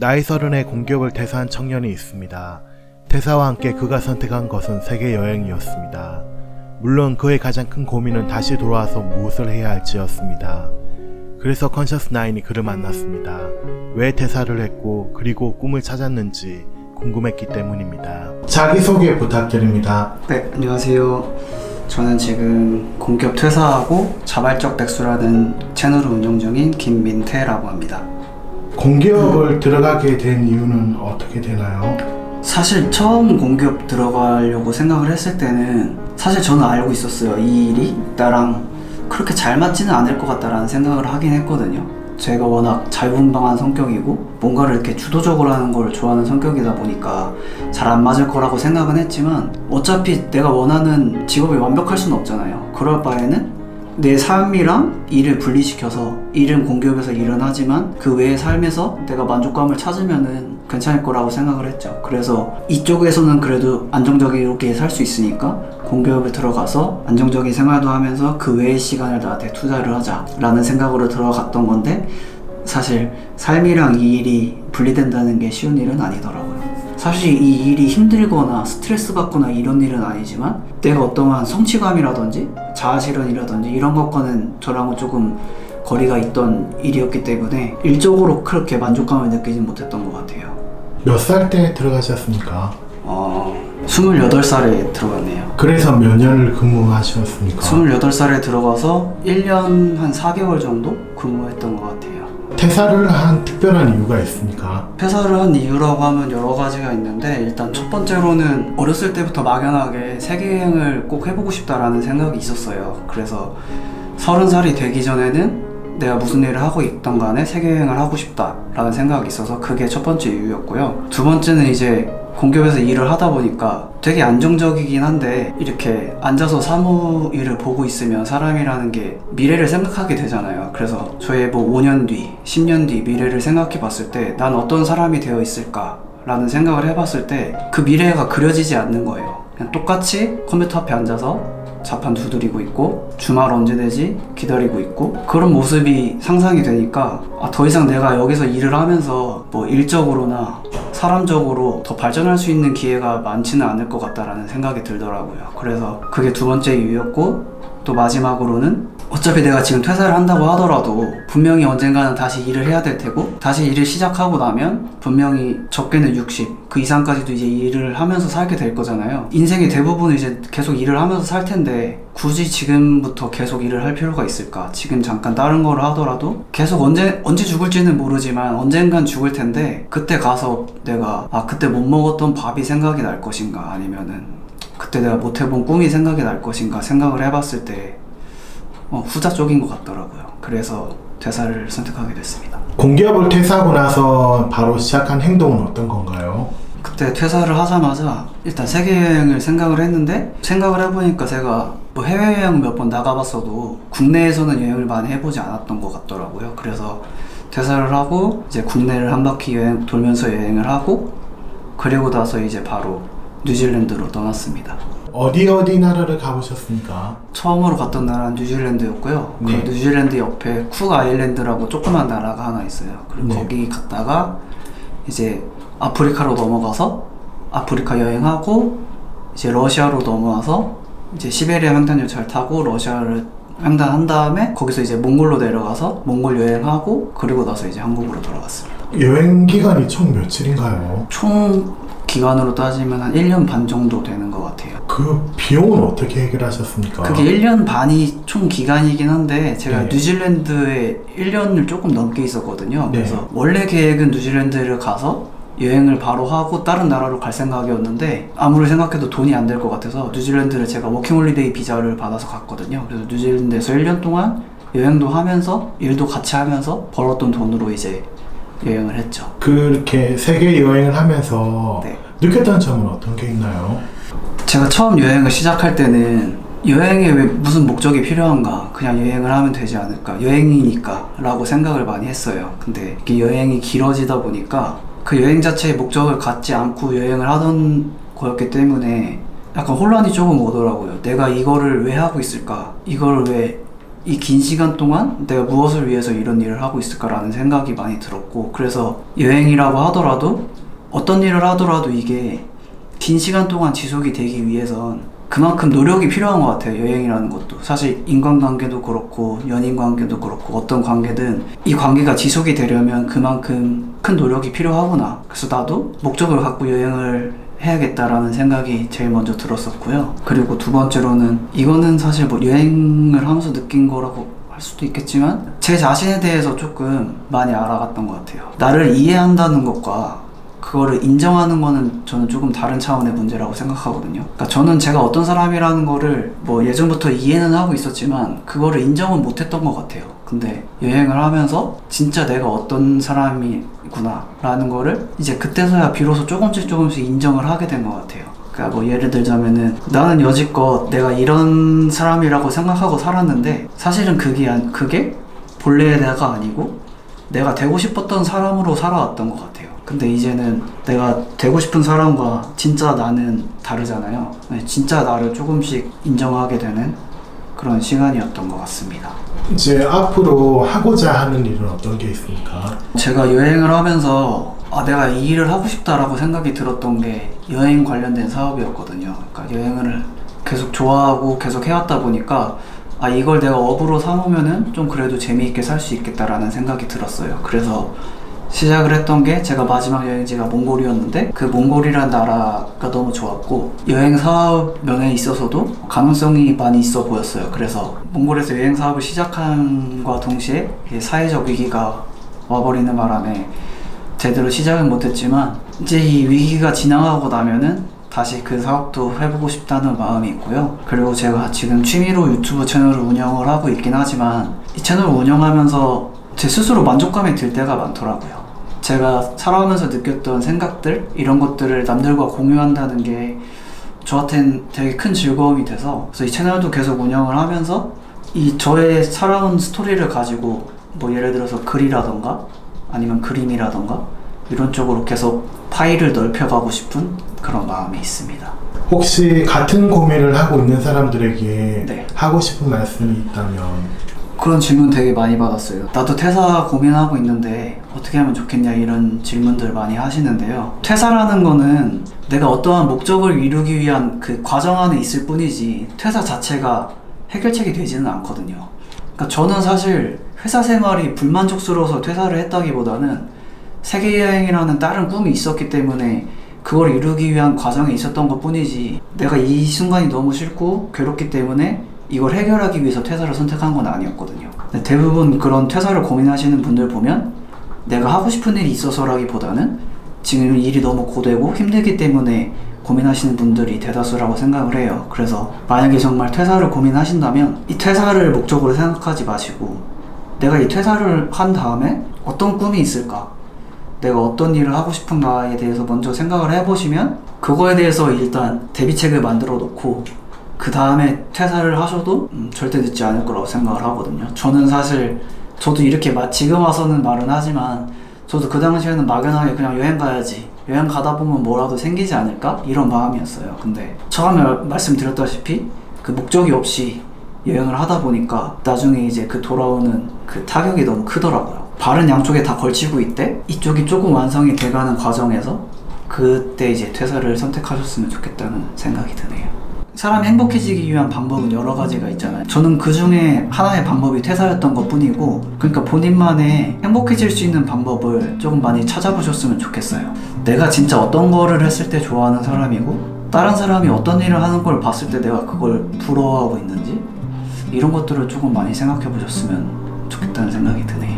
나이 서른에 공기업을 퇴사한 청년이 있습니다. 퇴사와 함께 그가 선택한 것은 세계 여행이었습니다. 물론 그의 가장 큰 고민은 다시 돌아와서 무엇을 해야 할지였습니다. 그래서 컨셔스 나인이 그를 만났습니다. 왜 퇴사를 했고 그리고 꿈을 찾았는지 궁금했기 때문입니다. 자기소개 부탁드립니다. 네, 안녕하세요. 저는 지금 공기업 퇴사하고 자발적 백수라는 채널을 운영 중인 김민태라고 합니다. 공기업을 들어가게 된 이유는 어떻게 되나요? 사실 처음 공기업 들어가려고 생각을 했을 때는 사실 저는 알고 있었어요. 이 일이 나랑 그렇게 잘 맞지는 않을 것 같다라는 생각을 하긴 했거든요. 제가 워낙 자유분방한 성격이고 뭔가를 이렇게 주도적으로 하는 걸 좋아하는 성격이다 보니까 잘 안 맞을 거라고 생각은 했지만 어차피 내가 원하는 직업이 완벽할 수는 없잖아요. 그럴 바에는 내 삶이랑 일을 분리시켜서 일은 공기업에서 일은 하지만 그 외의 삶에서 내가 만족감을 찾으면은 괜찮을 거라고 생각을 했죠. 그래서 이쪽에서는 그래도 안정적이게 살 수 있으니까 공기업에 들어가서 안정적인 생활도 하면서 그 외의 시간을 나한테 투자를 하자라는 생각으로 들어갔던 건데 사실 삶이랑 이 일이 분리된다는 게 쉬운 일은 아니더라고요. 사실 이 일이 힘들거나 스트레스 받거나 이런 일은 아니지만 내가 어떠한 성취감이라든지 자아실현이라든지 이런 것과는 저랑은 조금 거리가 있던 일이었기 때문에 일적으로 그렇게 만족감을 느끼진 못했던 것 같아요. 몇 살 때 들어가셨습니까? 어, 28살에 들어갔네요. 그래서 몇 년을 근무하셨습니까? 28살에 들어가서 1년 한 4개월 정도 근무했던 것 같아요. 퇴사를 한 특별한 이유가 있습니까? 퇴사를 한 이유라고 하면 여러 가지가 있는데 일단 첫 번째로는 어렸을 때부터 막연하게 세계여행을 꼭 해보고 싶다라는 생각이 있었어요. 그래서 서른 살이 되기 전에는 내가 무슨 일을 하고 있던 간에 세계여행을 하고 싶다라는 생각이 있어서 그게 첫 번째 이유였고요. 두 번째는 이제 공기업에서 일을 하다 보니까 되게 안정적이긴 한데 이렇게 앉아서 사무 일을 보고 있으면 사람이라는 게 미래를 생각하게 되잖아요. 그래서 저의 뭐 5년 뒤, 10년 뒤 미래를 생각해 봤을 때 난 어떤 사람이 되어 있을까? 라는 생각을 해봤을 때 그 미래가 그려지지 않는 거예요. 그냥 똑같이 컴퓨터 앞에 앉아서 자판 두드리고 있고 주말 언제 되지 기다리고 있고 그런 모습이 상상이 되니까 아, 더 이상 내가 여기서 일을 하면서 뭐 일적으로나 사람적으로 더 발전할 수 있는 기회가 많지는 않을 것 같다라는 생각이 들더라고요. 그래서 그게 두 번째 이유였고 또 마지막으로는 어차피 내가 지금 퇴사를 한다고 하더라도 분명히 언젠가는 다시 일을 해야 될 테고 다시 일을 시작하고 나면 분명히 적게는 60, 그 이상까지도 이제 일을 하면서 살게 될 거잖아요. 인생의 대부분은 이제 계속 일을 하면서 살 텐데 굳이 지금부터 계속 일을 할 필요가 있을까? 지금 잠깐 다른 거를 하더라도 계속 언제 언제 죽을지는 모르지만 언젠간 죽을 텐데 그때 가서 내가 아 그때 못 먹었던 밥이 생각이 날 것인가 아니면은 그때 내가 못 해본 꿈이 생각이 날 것인가 생각을 해봤을 때 어, 후자 쪽인 것 같더라고요. 그래서 퇴사를 선택하게 됐습니다. 공기업을 퇴사하고 나서 바로 시작한 행동은 어떤 건가요? 그때 퇴사를 하자마자 일단 세계여행을 생각을 했는데 생각을 해보니까 제가 뭐 해외여행 몇 번 나가봤어도 국내에서는 여행을 많이 해보지 않았던 것 같더라고요. 그래서 퇴사를 하고 이제 국내를 한 바퀴 여행 돌면서 여행을 하고 그리고 나서 이제 바로 뉴질랜드로 떠났습니다. 어디 어디 나라를 가보셨습니까? 처음으로 갔던 나라는 뉴질랜드였고요. 네. 그 뉴질랜드 옆에 쿡 아일랜드라고 조그만 나라가 하나 있어요. 그리고 네. 거기 갔다가 이제 아프리카로 넘어가서 아프리카 여행하고 이제 러시아로 넘어와서 이제 시베리아 횡단 열차를 타고 러시아를 횡단한 다음에 거기서 이제 몽골로 내려가서 몽골 여행하고 그리고 나서 이제 한국으로 돌아갔습니다. 여행 기간이 총 며칠인가요? 총 기간으로 따지면 한 1년 반 정도 되는 것 같아요. 그 비용은 어떻게 해결하셨습니까? 그게 1년 반이 총 기간이긴 한데 제가 네. 뉴질랜드에 1년을 조금 넘게 있었거든요. 네. 그래서 원래 계획은 뉴질랜드를 가서 여행을 바로 하고 다른 나라로 갈 생각이었는데 아무리 생각해도 돈이 안 될 것 같아서 뉴질랜드를 제가 워킹홀리데이 비자를 받아서 갔거든요. 그래서 뉴질랜드에서 1년 동안 여행도 하면서 일도 같이 하면서 벌었던 돈으로 이제 여행을 했죠. 그렇게 세계 여행을 하면서 네. 느꼈던 점은 어떤 게 있나요? 제가 처음 여행을 시작할 때는 여행에 왜 무슨 목적이 필요한가? 그냥 여행을 하면 되지 않을까? 여행이니까 라고 생각을 많이 했어요. 근데 이게 여행이 길어지다 보니까 그 여행 자체의 목적을 갖지 않고 여행을 하던 거였기 때문에 약간 혼란이 조금 오더라고요. 내가 이거를 왜 하고 있을까? 이거를 왜 이 긴 시간 동안 내가 무엇을 위해서 이런 일을 하고 있을까라는 생각이 많이 들었고 그래서 여행이라고 하더라도 어떤 일을 하더라도 이게 긴 시간 동안 지속이 되기 위해선 그만큼 노력이 필요한 것 같아요. 여행이라는 것도. 사실 인간관계도 그렇고 연인관계도 그렇고 어떤 관계든 이 관계가 지속이 되려면 그만큼 큰 노력이 필요하구나. 그래서 나도 목적을 갖고 여행을 해야겠다라는 생각이 제일 먼저 들었었고요. 그리고 두 번째로는 이거는 사실 뭐 여행을 하면서 느낀 거라고 할 수도 있겠지만 제 자신에 대해서 조금 많이 알아갔던 것 같아요. 나를 이해한다는 것과 그거를 인정하는 거는 저는 조금 다른 차원의 문제라고 생각하거든요. 그러니까 저는 제가 어떤 사람이라는 거를 뭐 예전부터 이해는 하고 있었지만 그거를 인정은 못했던 것 같아요. 근데 여행을 하면서 진짜 내가 어떤 사람이구나라는 거를 이제 그때서야 비로소 조금씩 조금씩 인정을 하게 된 것 같아요. 그러니까 뭐 예를 들자면은 나는 여지껏 내가 이런 사람이라고 생각하고 살았는데 사실은 그게 안- 그게 본래의 내가 아니고 내가 되고 싶었던 사람으로 살아왔던 것 같아요. 근데 이제는 내가 되고 싶은 사람과 진짜 나는 다르잖아요. 네, 진짜 나를 조금씩 인정하게 되는 그런 시간이었던 것 같습니다. 이제 앞으로 하고자 하는 일은 어떤 게 있습니까? 제가 여행을 하면서 아, 내가 이 일을 하고 싶다라고 생각이 들었던 게 여행 관련된 사업이었거든요. 그러니까 여행을 계속 좋아하고 계속 해왔다 보니까 아, 이걸 내가 업으로 삼으면은 좀 그래도 재미있게 살 수 있겠다라는 생각이 들었어요. 그래서 시작을 했던 게 제가 마지막 여행지가 몽골이었는데 그 몽골이란 나라가 너무 좋았고 여행 사업 면에 있어서도 가능성이 많이 있어 보였어요. 그래서 몽골에서 여행 사업을 시작함과 동시에 사회적 위기가 와버리는 바람에 제대로 시작은 못했지만 이제 이 위기가 지나가고 나면은 다시 그 사업도 해보고 싶다는 마음이 있고요. 그리고 제가 지금 취미로 유튜브 채널을 운영을 하고 있긴 하지만 이 채널을 운영하면서 제 스스로 만족감이 들 때가 많더라고요. 제가 살아오면서 느꼈던 생각들 이런 것들을 남들과 공유한다는 게 저한테는 되게 큰 즐거움이 돼서 그래서 이 채널도 계속 운영을 하면서 이 저의 살아온 스토리를 가지고 뭐 예를 들어서 글이라던가 아니면 그림이라던가 이런 쪽으로 계속 파일을 넓혀가고 싶은 그런 마음이 있습니다. 혹시 같은 고민을 하고 있는 사람들에게 네. 하고 싶은 말씀이 있다면 그런 질문 되게 많이 받았어요. 나도 퇴사 고민하고 있는데 어떻게 하면 좋겠냐 이런 질문들 많이 하시는데요. 퇴사라는 거는 내가 어떠한 목적을 이루기 위한 그 과정 안에 있을 뿐이지 퇴사 자체가 해결책이 되지는 않거든요. 그러니까 저는 사실 회사 생활이 불만족스러워서 퇴사를 했다기보다는 세계 여행이라는 다른 꿈이 있었기 때문에 그걸 이루기 위한 과정에 있었던 것 뿐이지 내가 이 순간이 너무 싫고 괴롭기 때문에 이걸 해결하기 위해서 퇴사를 선택한 건 아니었거든요. 대부분 그런 퇴사를 고민하시는 분들 보면 내가 하고 싶은 일이 있어서라기보다는 지금 일이 너무 고되고 힘들기 때문에 고민하시는 분들이 대다수라고 생각을 해요. 그래서 만약에 정말 퇴사를 고민하신다면 이 퇴사를 목적으로 생각하지 마시고 내가 이 퇴사를 한 다음에 어떤 꿈이 있을까? 내가 어떤 일을 하고 싶은가에 대해서 먼저 생각을 해보시면 그거에 대해서 일단 대비책을 만들어 놓고 그 다음에 퇴사를 하셔도 음, 절대 늦지 않을 거라고 생각을 하거든요. 저는 사실 저도 이렇게 마- 지금 와서는 말은 하지만 저도 그 당시에는 막연하게 그냥 여행 가야지 여행 가다 보면 뭐라도 생기지 않을까 이런 마음이었어요. 근데 처음에 말씀드렸다시피 그 목적이 없이 여행을 하다 보니까 나중에 이제 그 돌아오는 그 타격이 너무 크더라고요. 발은 양쪽에 다 걸치고 있대 이쪽이 조금 완성이 돼가는 과정에서 그때 이제 퇴사를 선택하셨으면 좋겠다는 생각이 드네요. 사람이 행복해지기 위한 방법은 여러 가지가 있잖아요. 저는 그 중에 하나의 방법이 퇴사였던 것 뿐이고, 그러니까 본인만의 행복해질 수 있는 방법을 조금 많이 찾아보셨으면 좋겠어요. 내가 진짜 어떤 거를 했을 때 좋아하는 사람이고, 다른 사람이 어떤 일을 하는 걸 봤을 때 내가 그걸 부러워하고 있는지, 이런 것들을 조금 많이 생각해 보셨으면 좋겠다는 생각이 드네요.